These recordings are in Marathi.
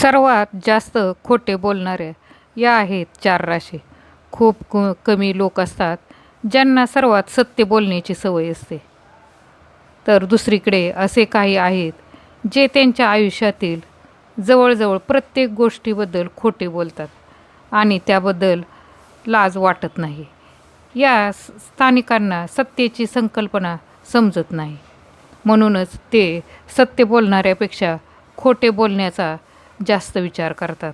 सर्वात जास्त खोटे बोलणाऱ्या या आहेत चार राशी. खूप क कमी लोक असतात ज्यांना सर्वात सत्य बोलण्याची सवय असते. तर दुसरीकडे असे काही आहेत जे त्यांच्या आयुष्यातील जवळजवळ प्रत्येक गोष्टीबद्दल खोटे बोलतात आणि त्याबद्दल लाज वाटत नाही. या स्थानिकांना सत्तेची संकल्पना समजत नाही. म्हणूनच ते सत्य बोलणाऱ्यापेक्षा खोटे बोलण्याचा जास्त विचार करतात.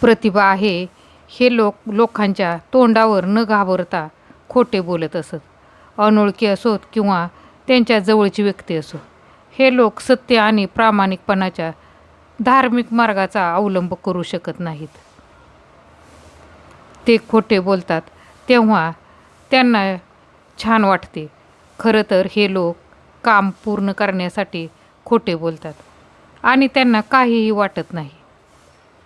प्रतिभा आहे हे लोक लोकांच्या तोंडावर न घाबरता खोटे बोलत असत. अनोळखी असोत किंवा त्यांच्या जवळची व्यक्ती असो. हे लोक सत्य आणि प्रामाणिकपणाच्या धार्मिक मार्गाचा अवलंब करू शकत नाहीत. ते खोटे बोलतात तेव्हा त्यांना छान वाटते. खरं तर हे लोक काम पूर्ण करण्यासाठी खोटे बोलतात. आणि त्यांना काहीही वाटत नाही.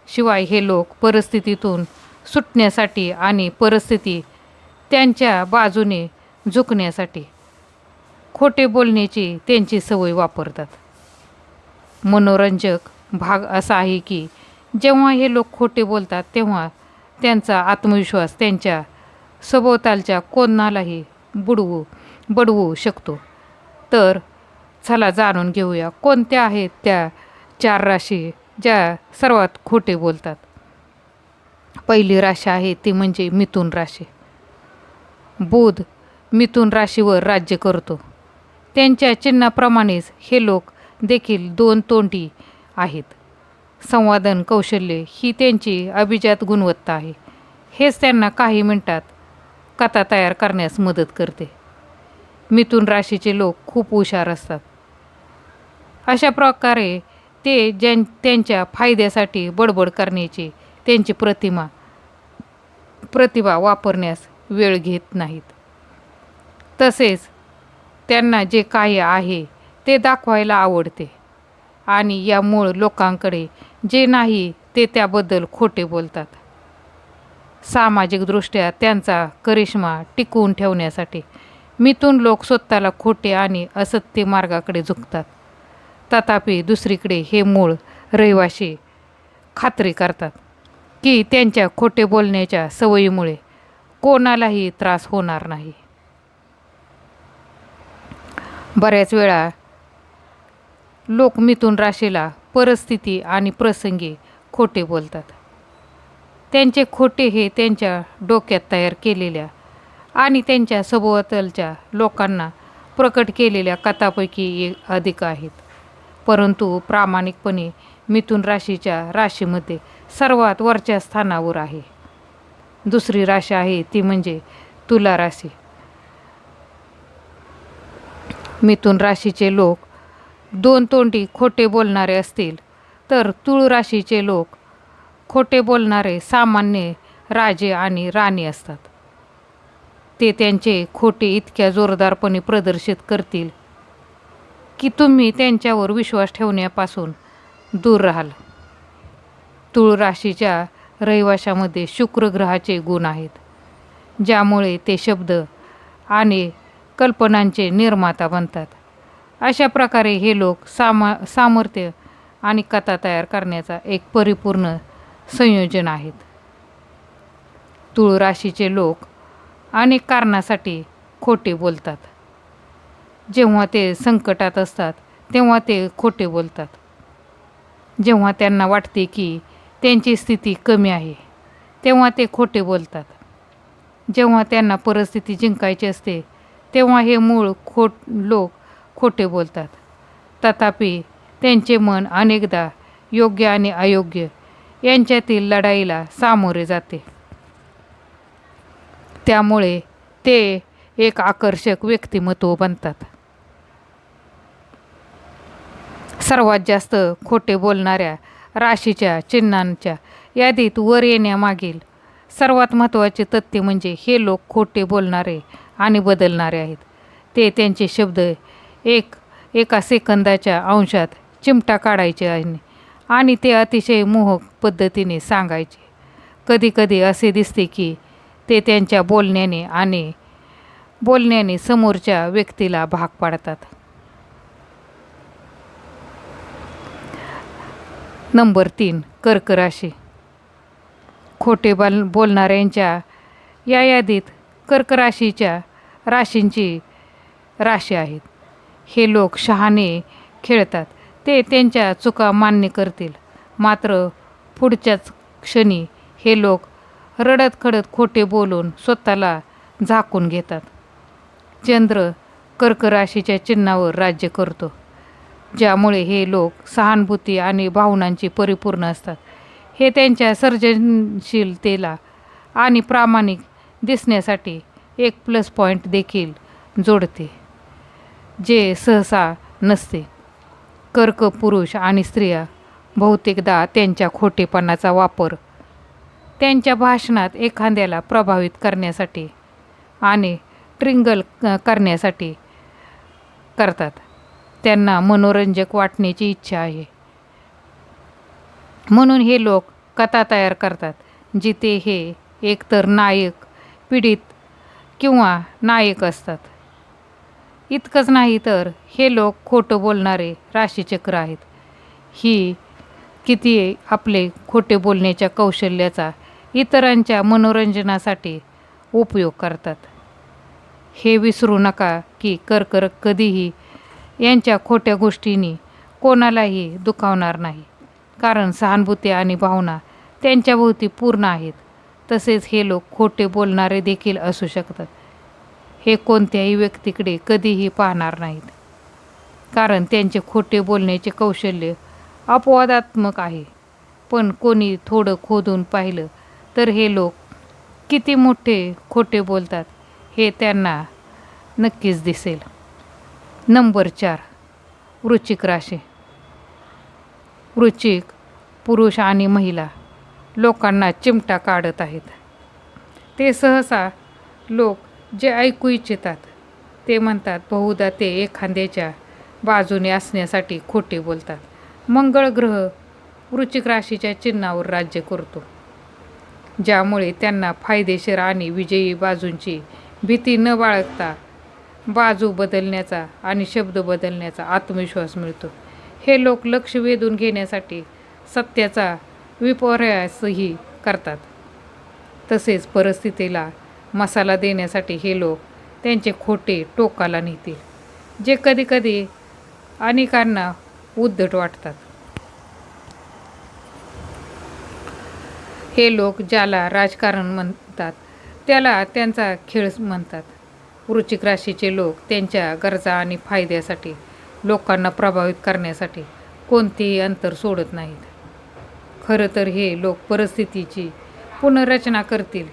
शिवाय हे लोक परिस्थितीतून सुटण्यासाठी आणि परिस्थिती त्यांच्या बाजूने झुकण्यासाठी खोटे बोलण्याची त्यांची सवय वापरतात. मनोरंजक भाग असा आहे की जेव्हा हे लोक खोटे बोलतात तेव्हा त्यांचा आत्मविश्वास त्यांच्या सभोवतालच्या कोणालाही बुडवू बडवू शकतो. तर चला जाणून घेऊया. कोणत्या आहेत त्या चार राशी ज्या सर्वात खोटे बोलतात? पहिली राशी आहे ती म्हणजे मिथुन राशी. बुध मिथुन राशीवर राज्य करतो. त्यांच्या चिन्हाप्रमाणेच हे लोक देखील दोन तोंडी आहेत. संवादन कौशल्य ही त्यांची अभिजात गुणवत्ता आहे. हेच त्यांना काही मिनटात कथा तयार करण्यास मदत करते. मिथुन राशीचे लोक खूप हुशार असतात. अशा प्रकारे ते ज्यां त्यांच्या फायद्यासाठी बडबड करण्याची त्यांची प्रतिमा प्रतिभा वापरण्यास वेळ घेत नाहीत. तसेच त्यांना जे काही आहे ते दाखवायला आवडते. आणि या मूळ लोकांकडे जे नाही ते त्याबद्दल खोटे बोलतात. सामाजिकदृष्ट्या त्यांचा करिश्मा टिकवून ठेवण्यासाठी मिथून लोक स्वतःला खोटे आणि असत्य मार्गाकडे झुकतात. तथापि दुसरीकडे हे मूळ रहिवाशी खात्री करतात की त्यांच्या खोटे बोलण्याच्या सवयीमुळे कोणालाही त्रास होणार नाही. बऱ्याच वेळा लोक मिथून राशीला परिस्थिती आणि प्रसंगी खोटे बोलतात. त्यांचे खोटे हे त्यांच्या डोक्यात तयार केलेल्या आणि त्यांच्या सभोवतालच्या लोकांना प्रकट केलेल्या कथापैकी एक अधिक आहेत. परंतु प्रामाणिकपणे मिथुन राशीच्या राशीमध्ये सर्वात वरच्या स्थानावर आहे. दुसरी राशी आहे ती म्हणजे तुला राशी. मिथुन राशीचे लोक दोन तोंडी खोटे बोलणारे असतील तर तुळ राशीचे लोक खोटे बोलणारे सामान्य राजे आणि राणी असतात. ते त्यांचे खोटे इतक्या जोरदारपणे प्रदर्शित करतील की तुम्ही त्यांच्यावर विश्वास ठेवण्यापासून दूर राहाल. तुळ राशीच्या रहिवाशामध्ये शुक्र ग्रहाचे गुण आहेत ज्यामुळे ते शब्द आणि कल्पनांचे निर्माता बनतात. अशा प्रकारे हे लोक सामा सामर्थ्य आणि कथा तयार करण्याचा एक परिपूर्ण संयोजन आहेत. तुळ राशीचे लोक अनेक कारणासाठी खोटे बोलतात. जेव्हा ते संकटात असतात तेव्हा ते खोटे बोलतात. जेव्हा त्यांना वाटते की त्यांची स्थिती कमी आहे तेव्हा ते खोटे बोलतात. जेव्हा त्यांना परिस्थिती जिंकायची असते तेव्हा हे मूळ खोट लोक खोटे बोलतात. तथापि त्यांचे मन अनेकदा योग्य आणि अयोग्य यांच्यातील लढाईला सामोरे जाते. त्यामुळे ते एक आकर्षक व्यक्तिमत्व बनतात. सर्वात जास्त खोटे बोलणाऱ्या राशीच्या चिन्हांच्या यादीत वर येण्यामागील सर्वात महत्त्वाचे तथ्य म्हणजे हे लोक खोटे बोलणारे आणि बदलणारे आहेत. ते त्यांचे शब्द एक एका सेकंदाच्या अंशात चिमटा काढायचे आहे आणि ते अतिशय मोहक पद्धतीने सांगायचे. कधीकधी असे दिसते की ते त्यांच्या बोलण्याने आणि बोलण्याने समोरच्या व्यक्तीला भाग पाडतात. नंबर तीन कर्क राशी खोटे बोल बोलणाऱ्यांच्या या यादीत कर्क राशीच्या राशींची राशी आहेत. हे लोक शहाणे खेळतात. ते त्यांच्या चुका मान्य करतील. मात्र पुढच्याच क्षणी हे लोक रडत खडत खोटे बोलून स्वतःला झाकून घेतात. चंद्र कर्क राशीच्या चिन्हावर राज्य करतो. ज्यामुळे हे लोक सहानुभूती आणि भावनांची परिपूर्ण असतात. हे त्यांच्या सर्जनशीलतेला आणि प्रामाणिक दिसण्यासाठी एक प्लस पॉईंट देखील जोडते जे सहसा नसते. कर्क पुरुष आणि स्त्रिया बहुतेकदा त्यांच्या खोटेपणाचा वापर त्यांच्या भाषणात एखाद्याला प्रभावित करण्यासाठी आणि ट्रिंगल क- करण्यासाठी करतात. त्यांना मनोरंजक वाटण्याची इच्छा आहे. म्हणून हे लोक कथा तयार करतात जिथे हे एकतर नायक पीडित किंवा नायक असतात. इतकंच नाही तर हे लोक खोटं बोलणारे राशीचक्र आहेत. ही किती आपले खोटे बोलण्याच्या कौशल्याचा इतरांच्या मनोरंजनासाठी उपयोग करतात. हे विसरू नका की कर्करक कधीही यांच्या खोट्या गोष्टींनी कोणालाही दुखावणार नाही. कारण सहानुभूती आणि भावना त्यांच्याभोवती पूर्ण आहेत. तसेच हे लोक खोटे बोलणारे देखील असू शकतात. हे कोणत्याही व्यक्तीकडे कधीही पाहणार नाहीत. कारण त्यांचे खोटे बोलण्याचे कौशल्य अपवादात्मक आहे. पण कोणी थोडं खोदून पाहिलं तर हे लोक किती मोठे खोटे बोलतात हे त्यांना नक्कीच दिसेल. नंबर चार वृश्चिक राशी. वृश्चिक पुरुष आणि महिला लोकांना चिमटा काढत आहेत. ते सहसा लोक जे ऐकू इच्छितात ते म्हणतात बहुधा ते एखाद्याच्या बाजूने असण्यासाठी खोटे बोलतात. मंगळ ग्रह वृश्चिक राशीच्या चिन्हावर राज्य करतो. ज्यामुळे त्यांना फायदेशीर आणि विजयी बाजूंची भीती न बाळगता बाजू बदलण्याचा आणि शब्द बदलण्याचा आत्मविश्वास मिळतो. हे लोक लक्ष वेधून घेण्यासाठी सत्याचा विपर्यासही करतात. तसेच परिस्थितीला मसाला देण्यासाठी हे लोक त्यांचे खोटे टोकाला नेतील जे कधीकधी अनेकांना उद्धट वाटतात. हे लोक ज्याला राजकारण म्हणतात त्याला त्यांचा खेळ म्हणतात. वृश्चिक राशीचे लोक त्यांच्या गरजा आणि फायद्यासाठी लोकांना प्रभावित करण्यासाठी कोणतेही अंतर सोडत नाहीत. खरं तर हे लोक परिस्थितीची पुनर्रचना करतील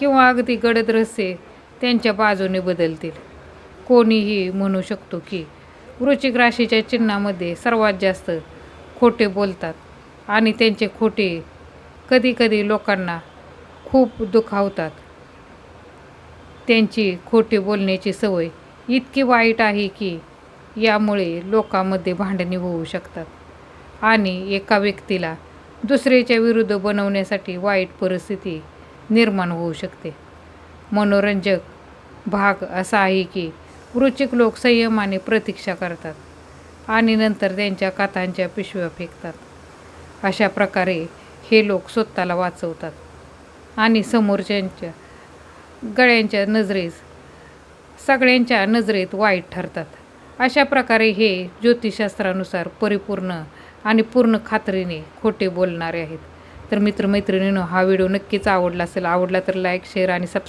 किंवा अगदी गडद रहस्य त्यांच्या बाजूने बदलतील. कोणीही म्हणू शकतो की वृश्चिक राशीच्या चिन्हामध्ये सर्वात जास्त खोटे बोलतात आणि त्यांचे खोटे कधीकधी लोकांना खूप दुखावतात. त्यांची खोटे बोलण्याची सवय इतकी वाईट आहे की यामुळे लोकांमध्ये भांडणे होऊ शकतात. आणि एका व्यक्तीला दुसऱ्याच्या विरुद्ध बनवण्यासाठी वाईट परिस्थिती निर्माण होऊ शकते. मनोरंजक भाग असा आहे की रुचिक लोक संयमाने प्रतीक्षा करतात आणि नंतर त्यांच्या कथांच्या पिशव्या फेकतात. अशा प्रकारे हे लोक स्वतःला वाचवतात आणि समोरच्यांच्या गळ्यांच्या नजरेस सगळ्यांच्या नजरेत वाईट ठरतात. अशा प्रकारे हे ज्योतिषशास्त्रानुसार परिपूर्ण आणि पूर्ण खात्रीने खोटे बोलणारे आहेत. तर मित्रमैत्रिणींनो हा व्हिडिओ नक्कीच आवडला असेल आवडला तर लाईक शेअर आणि सबस्क्राईब